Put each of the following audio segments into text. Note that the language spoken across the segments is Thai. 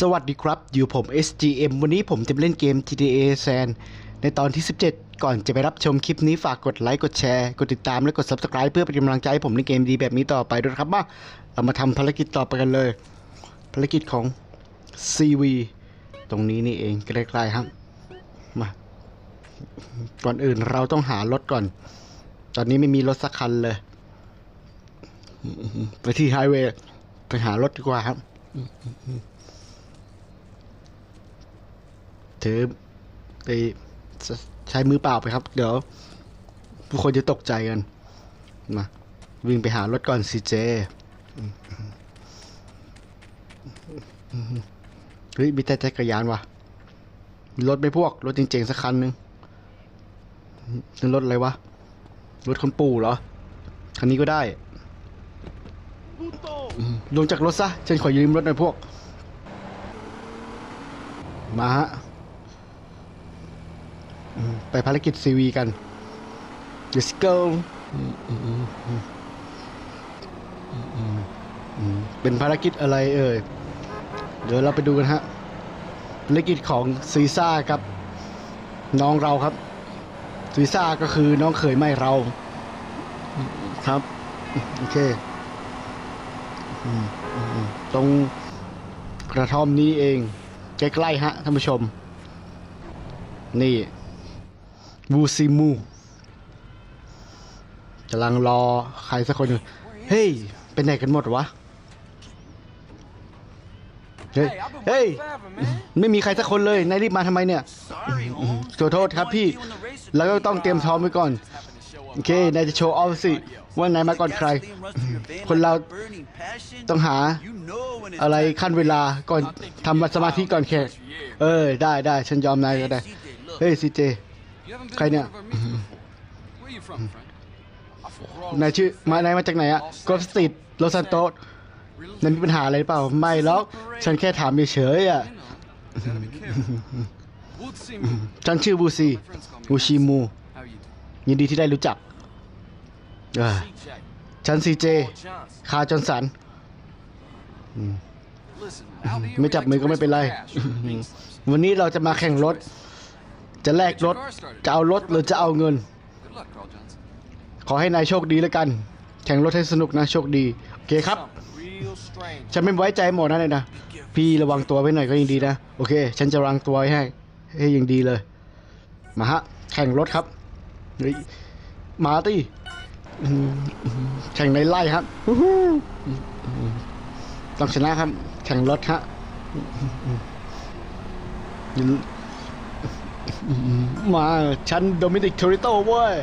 สวัสดีครับ อยู่ผม SGM วันนี้ผมจะเล่นเกม GTA San ในตอนที่ 17 ก่อนจะไปรับชมคลิปนี้ฝากกดไลค์ กดแชร์ กดติดตาม และกด Subscribe เพื่อเป็นกำลังใจให้ผมในเกมดีแบบนี้ต่อไปด้วยครับมาเรามาทำภารกิจต่อไปกันเลย ภารกิจของ CV ตรงนี้นี่เองใกล้ๆครับ มา ก่อนอื่นเราต้องหารถก่อน ตอนนี้ไม่มีรถสักคันเลย ไปที่ไฮเวย์ไปหารถดีกว่าครับ ถือไปใช้มือเปล่าไปครับ เดี๋ยวผู้คนจะตกใจกัน มา วิ่งไปหารถก่อนสิเจเฮ้ยมีแต่จักรยานว่ะมีรถไม่พวก รถจริงๆสักคันนึงนั่นรถอะไรวะ รถคนปู่เหรอ คันนี้ก็ได้ ลงจากรถซะฉันขอยืมรถหน่อยพวก มาฮะ ไปภารกิจซีวีกัน let's go เป็นภารกิจอะไรเอ่ย เดี๋ยวเราไปดูกันฮะ ภารกิจของซีซ่าครับ น้องเราครับ ซีซ่าก็คือน้องเขยไม่เรา ครับ โอเคตรงกระท่อมนี้เอง ใกล้ๆฮะท่านผู้ชม นี่ บูซิมูกำลังรอใครสักคนอยู่เฮ้ย เป็นไหนกันหมดวะ เฮ้ย เฮ้ย ไม่มีใครสักคนเลย นายรีบมาทำไมเนี่ยขอโทษครับพี่แล้วก็ต้องเตรียมซ้อมไว้ก่อน โอเค นายจะโชว์ออฟสิ ว่านายมาก่อนใคร คนเราต้องหาอะไรขั้นเวลาก่อนทำสมาธิก่อนแข่งเออ ได้ได้ ฉันยอมนายก็ได้ เฮ้ยซีเจ ใครเนี่ยนายชื่อมานายมาจากไหนอะกอล์ฟสตรีทโลซันโตสนายมีปัญหาอะไรเปล่า ไม่หรอกฉันแค่ถามเฉยๆอะฉันชื่อบูซีบูชิมู ยินดีที่ได้รู้จักเออฉันซีเจ คาจอนสัน ไม่จับมือก็ไม่เป็นไร วันนี้เราจะมาแข่งรถ จะแลกรถ จะเอารถหรือจะเอาเงิน ขอให้นายโชคดีแล้วกัน แข่งรถให้สนุกนะโชคดี โอเคครับ ฉันไม่ไว้ใจหมดนะเลยนะ พี่ระวังตัวไว้หน่อยก็ยังดีนะ โอเค ฉันจะระวังตัวให้ ให้ยังดีเลย มาฮะ แข่งรถครับเฮ้ยมาตีอืมแข่งในไล่ครับฮู้ฮู้ต้องชนะครับ แข่งรถฮะ มาฉันโดมินิกทริโตเว้ย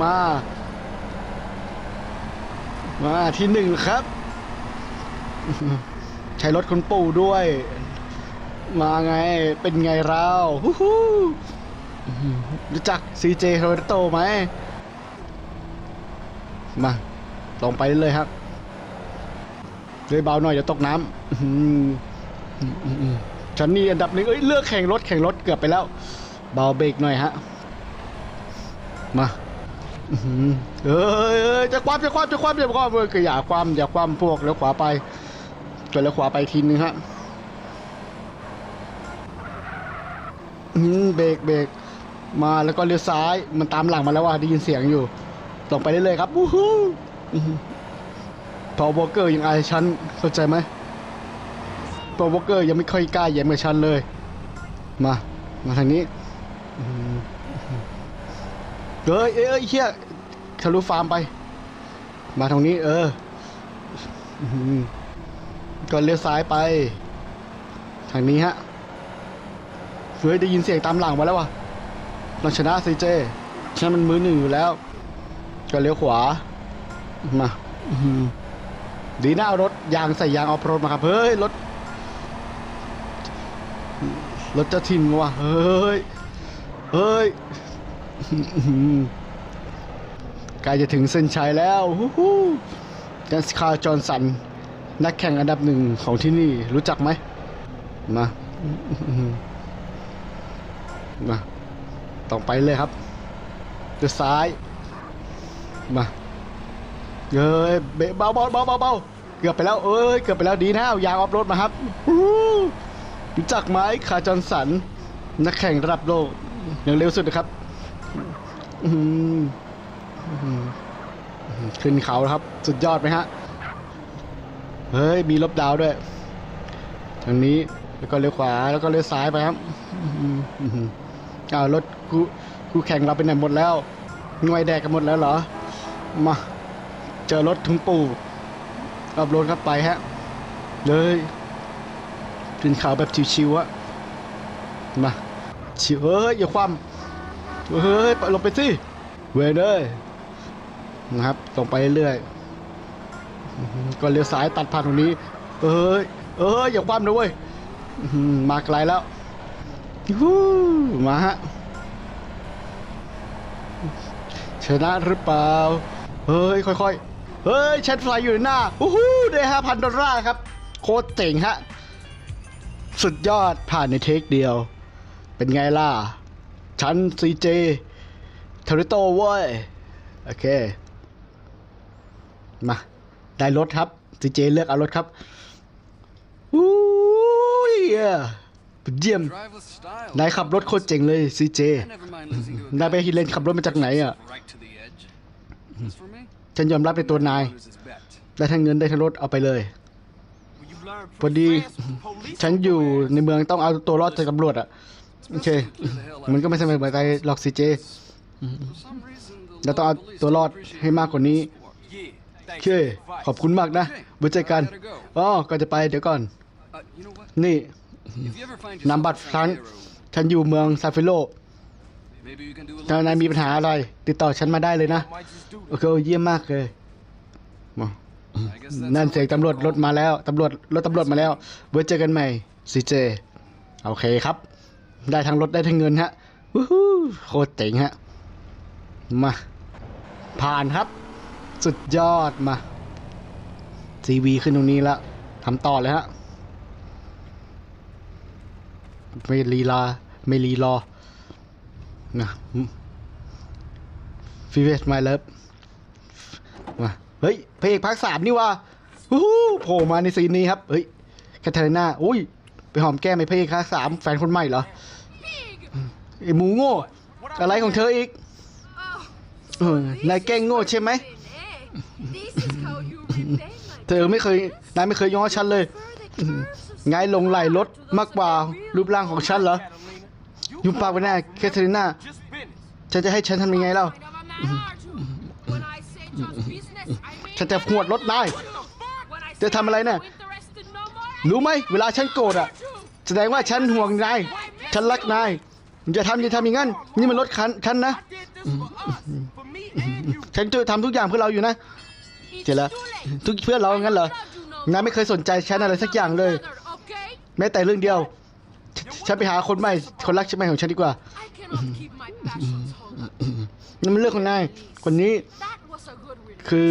มา มาที่หนึ่งครับ ใช้รถคุณปู่ด้วย มาไงเป็นไงเราฮู้ฮู้รู้จัก CJ โรเบโตไหม มา ลงไปเลยครับเลยเบาหน่อยอย่าตกน้ำ อื้อหืออื้อหืออื้อฉันนี่อันดับหนึ่งเอ้ยเลือกแข่งรถแข่งรถเกือบไปแล้ว เบาเบรกหน่อยฮะ มาเอ้ยเอ้ยจะความจะความจะความจะความเว้ยก็อย่าความอย่าความพวกแล้วขวาไปจนแล้วขวาไปทีนึงฮะเบรกเบรกมาแล้วก็เลี้ยวซ้ายมันตามหลังมาแล้วว่ะได้ยินเสียงอยู่ตรงไปได้เลยครับวู้ฮู้พอวอลเกอร์ยังอายฉันเข้าใจไหม พอวอลเกอร์ยังไม่ค่อยกล้าแย้มกับฉันเลย มา มาทางนี้เอ้ยเอ้ยเฮียทะลุฟาร์มไป มาทางนี้ เอออื้อหือก็เลี้ยวซ้ายไป ทางนี้ฮะเฮ้ยได้ยินเสียงตามหลังมาแล้ววะเราชนะซีเจฉันมันมือหนึ่งอยู่แล้วก็เลี้ยวขวา มาอื้อหือดีนะเอารถยางใส่ยางออฟโรดมาครับ เฮ้ย รถ รถเจะทินว่ะเฮ้ย เฮ้ยใกล้จะถึงเส้นชัยแล้วฮู้ฮู้กันสคาร์จอห์นสัน นักแข่งอันดับหนึ่งของที่นี่รู้จักไหม มา มาต้องไปเลยครับเดี๋ยวซ้าย มาเฮ้ยเบะเบาเบาเบาเบาเกือบไปแล้วเอ้ย เกือบไปแล้วดีนะเอายางออฟโรดมาครับ รู้จักไหมคาจอนสัน นักแข่งระดับโลก อย่างเร็วสุดนะครับขึ้นเขาครับ สุดยอดไหมฮะ เฮ้ย มีลบดาวด้วย ทางนี้แล้วก็เลี้ยวขวาแล้วก็เลี้ยวซ้ายไปครับอ้าวรถกูกูแข่งเราไปไหนหมดแล้วหน่วยแดกกันหมดแล้วเหรอ มา เจอรถทุงปู่ขับรถเข้าไปฮะ เลย ขึ้นเขาแบบชิวๆอะมาชิวเฮ้ยอย่าคว่ำเฮ้ยไปลงไปสิเวยเลยนะครับตรงไปเรื่อยก็เลี้ยวซ้ายตัดผ่านตรงนี้ เอ้ยเอ้ยอย่าคว่ำนะเว้ยมาไกลแล้วฮู้มาฮะชนะหรือเปล่า เฮ้ย ค่อยๆ เฮ้ยแชทไฟอยู่หน้าอู้หูได้ห้าพันดอลลาร์ครับ โคตรเจ๋งฮะ สุดยอดผ่านในเทคเดียว เป็นไงล่ะชั้น CJ เทริโตเว้ย โอเค มา ได้รถครับ CJ เลือกเอารถครับอู้ยเยี่ยม Driveless style. นายขับรถโคตรเจ๋งเลย CJ And never mind losing to a นายไป guy ฮิเลนขับรถมาจากไหนอะ right to the edge. As for me, ฉันยอมรับในตัวนาย lose his bet. ได้ทั้งเงินได้ทั้งรถเอาไปเลย You learn พอดี ฉันอยู่ในเมืองต้องเอาตัวรอดจากตำรวจอะโอเค มันก็ไม่ใช่เหมือนใจหรอกซีเจเราต้องเอาตัวรอดให้มากกว่านี้โอเค ขอบคุณมากนะไว้เจกันอ๋อก่อนจะไปเดี๋ยวก่อน นี่นำบัตร a ครั้งฉันอยู่เมืองซาฟิโลถ้านายมีปัญหาอะไร ติดต่อฉันมาได้เลยนะ โอเค เยี่ยมมากเลยมา นั่นเสียงตำรวจรถมาแล้ว ตำรวจรถตำรวจมาแล้วไว้เจอกันใหม่ซีเจโอเคครับ ได้ทั้งรถได้ทั้งเงินฮะวู้ฮู้โคตรเจ๋งฮะ มา ผ่านครับ สุดยอดมาซีวีขึ้นตรงนี้แล้วทำต่อเลยฮะไม่ลีลาไม่รีรอนะฟีเวสไมเลิฟมา เฮ้ยพระเอกภาคสามนี่ว่าฮู้โผล่มาในซีนนี้ครับ เฮ้ยแคทเธอรีนาอุ้ย ไปหอมแก้มไอ้พระเอกภาคสามแฟนคนใหม่เหรอไอ้หมูโง่ อะไรของเธออีกนายแกล้งโง่ใช่ไหม เธอไม่เคย นายไม่เคยย้อฉันเลย ไงลงไหลรถมากกว่ารูปร่างของฉันเหรอ ยุบปากไปแน่แคทเธอรีนาฉันจะให้ฉันทำยังไงเล่า ฉันจะหวดรถนายจะทำอะไรน่ะรู้ไหมเวลาฉันโกรธอะแสดงว่าฉันห่วงนายฉันรักนายอย่าทำอย่าทำอย่างนั้นนี่มันรถคันคันนะฉันจะทำทุกอย่างเพื่อเราอยู่นะเจแล้วทุกเพื่อเรางั้นเหรอนายไม่เคยสนใจฉันอะไรสักอย่างเลย แม้แต่เรื่องเดียว ฉันไปหาคนใหม่คนรักใหม่ของฉันดีกว่านั่นมันเรื่องของนายคนนี้คือ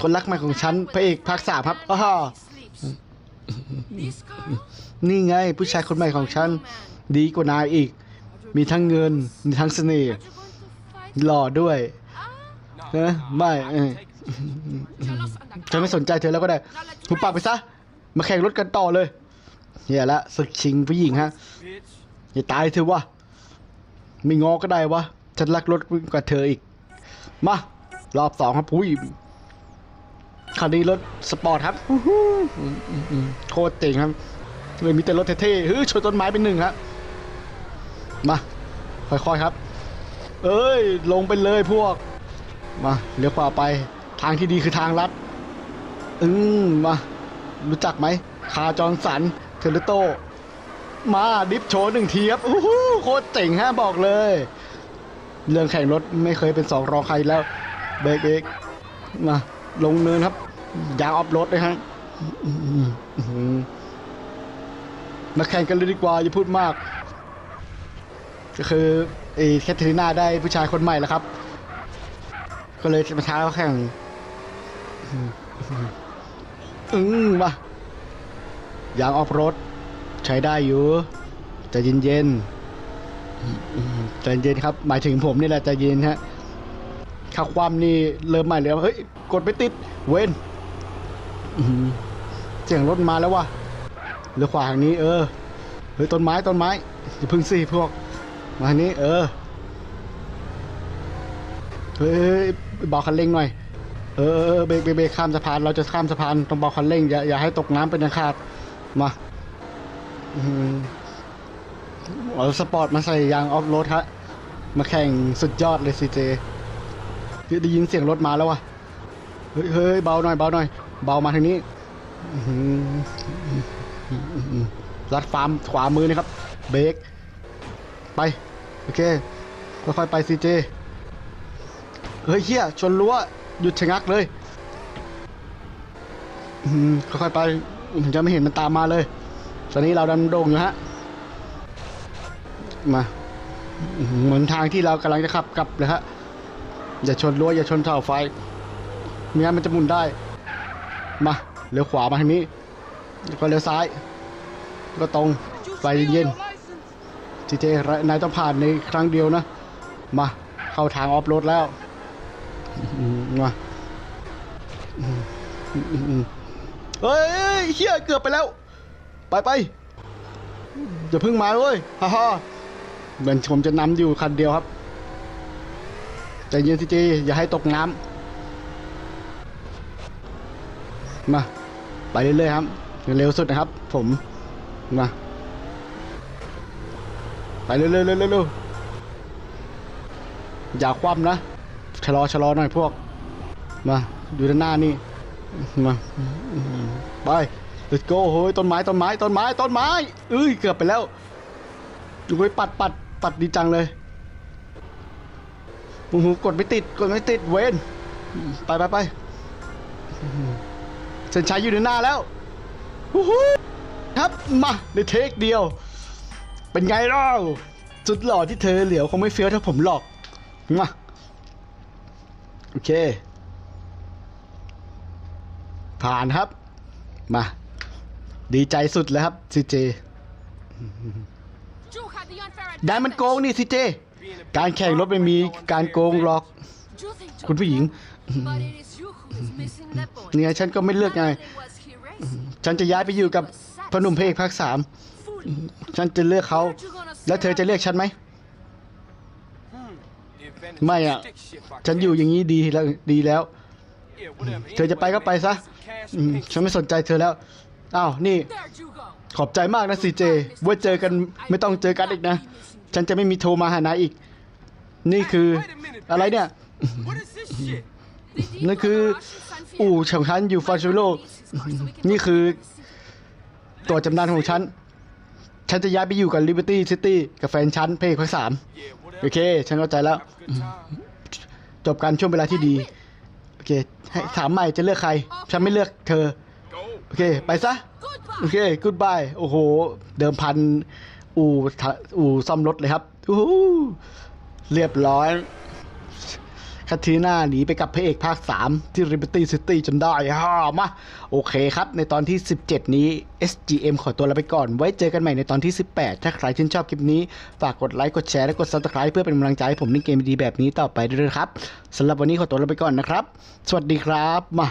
คนรักใหม่ของฉันพระเอกภาคสามครับอ้าวนี่ไงผู้ชายคนใหม่ของฉัน ดีกว่านายอีก มีทั้งเงิน มีทั้งเสน่ห์หล่อด้วยเออไม่เออฉันไม่สนใจเธอแล้วก็ได้หุบปากไปซะ มาแข่งรถกันต่อเลยเฮียละศึกชิงผู้หญิงฮะอย่าตายเธอะวะไม่งอก็ได้วะฉันรักรถกว่าเธออีก มารอบสองครับอุ้ย คันนี้รถสปอร์ตครับโคตรเจ๋งครับเลยมีแต่รถเท่ๆเฮ้ยชนต้นไม้เป็นหนึ่งครับมาค่อยๆครับ เอ้ย ลงไปเลยพวก มาเลี้ยวขวาไป ทางที่ดีคือทางลัด อืมมา รู้จักไหม คาจอนสัน เทเลโต มาดิฟโชว์หนึ่งทีครับอู้หูโคตรเจ๋งฮะบอกเลย เรื่องแข่งรถไม่เคยเป็นสองรองใครแล้ว เบรกเอกมา ลงเนินครับ ยางออฟรถเลยฮะมาแข่งกันเลยดีกว่า อย่าพูดมาก ก็คือไอ้แคทเธอรีนาได้ผู้ชายคนใหม่แล้วครับ ก็เลยมาท้าเขาแข่งอืมมายางออฟรถใช้ได้อยู่ใจเย็นๆใจเย็นครับ หมายถึงผมนี่แหละใจเย็นฮะ ข้าความนี่เริ่มใหม่เลยเฮ้ย กดไม่ติด เว้นเสียงรถมาแล้ววะเรือขวาทางนี้ เออ เฮ้ยต้นไม้ต้นไม้อย่าพึ่งสิพวก มาทางนี้ เออ เฮ้ยเบาคันเร่งหน่อย เออเบรกเบรกเบรกข้ามสะพาน เราจะข้ามสะพานต้องเบาคันเร่งอย่าอย่าให้ตกน้ำเป็นอันขาด มาอื้อหือเอาสปอร์ตมาใส่ยางออฟโรดฮะ มาแข่งสุดยอดเลยซีเจ ได้ยินเสียงรถมาแล้ววะเฮ้ยเฮ้ยเบาหน่อยเบาหน่อย เบามาทางนี้รัดฟาร์มขวามือนะครับ เบรกไป โอเคค่อยๆไปซีเจเฮ้ยเฮียชนรั้วหยุดชะงักเลยค่อยๆไปผมจะไม่เห็นมันตามมาเลย ตอนนี้เราดำโด่งอยู่ฮะ มาเหมือนทางที่เรากำลังจะขับกลับเลยฮะ อย่าชนรั้วอย่าชนเสาไฟไม่งั้นมันจะหมุนได้ มาเลี้ยวขวามาทางนี้แล้วก็เลี้ยวซ้าย ก็ตรงไปเย็นๆจีเจนายต้องผ่านในครั้งเดียวนะ มาเข้าทางออฟโรดแล้วมาเฮ้ยเฮียเกือบไปแล้ว ไปไปอย่าพิ่งมาเลยฮ่าฮ่าเหมือนผมจะนำอยู่คันเดียวครับ เย็นจีเจอย่าให้ตกน้ำมาไปเรื่อยๆครับเร็วสุดนะครับ ผมมาไปเร็วๆเร็วๆเร็วๆอย่าคว่ำนะชะลอชะลอหน่อยพวก มาอยู่ด้านหน้านี่มาไป let's go เฮ้ยต้นไม้ต้นไม้ต้นไม้ต้นไม้เอ้ยเกือบไปแล้วดูไปปัดปัดปัดดีจังเลย อ้โหกดไม่ติดกดไม่ติดเวนไปไปไปเส้นชัยอยู่ในหน้าแล้ววู้ฮู้ครับมาในเทคเดียว เป็นไงเล่าสุดหล่อที่เธอเหลียวคงไม่เฟี้ยวเท่าผมหรอกมาโอเค ผ่านครับ มา ดีใจสุดเลยครับซีเจ Drew had the unfair ได้มันโกงนี่ซีเจ การแข่งรถไม่มีการโกงหรอก คุณผู้หญิงเนี่ยฉันก็ไม่เลือกไง ฉันจะย้ายไปอยู่กับพอหนุ่มเพลงภาคสามฉันจะเลือกเขา แล้วเธอจะเลือกฉันไหม ไม่อะ ฉันอยู่อย่างนี้ดีแล้วดีแล้ว เธอจะไปก็ไปซะ ฉันไม่สนใจเธอแล้ว อ้าว นี่ ขอบใจมากนะซีเจไว้เจอกันไม่ต้องเจอกันอีกนะ ฉันจะไม่มีโทรมาหานายอีก นี่คืออะไรเนี่ยนั่นคือ อู่ของฉันอยู่ฟาชิโลนี่คือ ตัวจำนานของฉัน ฉันจะย้ายไปอยู่กับ Liberty City กับแฟนฉันเพลงภาคสามโอเค ฉันเข้าใจแล้ว จบการช่วงเวลาที่ดี โอเคให้ถามใหม่จะเลือกใคร ฉันไม่เลือกเธอ โอเค ไปซะ โอเค กูดบาย โอ้โห เดิมพัน อู่อู่ซ่อมรถเลยครับอู้เรียบร้อยคาทีน่าหนีไปกับพระเอกภาค 3 ที่ Liberty City จนได้ฮ่ามา โอเคครับ ในตอนที่ 17 นี้ SGM ขอตัวลาไปก่อน ไว้เจอกันใหม่ในตอนที่ 18 ถ้าใครชื่นชอบคลิปนี้ ฝากกดไลค์ กดแชร์และกด Subscribe เพื่อเป็นกำลังใจให้ผมเล่นเกมดีแบบนี้ต่อไปด้วยนะครับสำหรับวันนี้ขอตัวลาไปก่อนนะครับ สวัสดีครับมา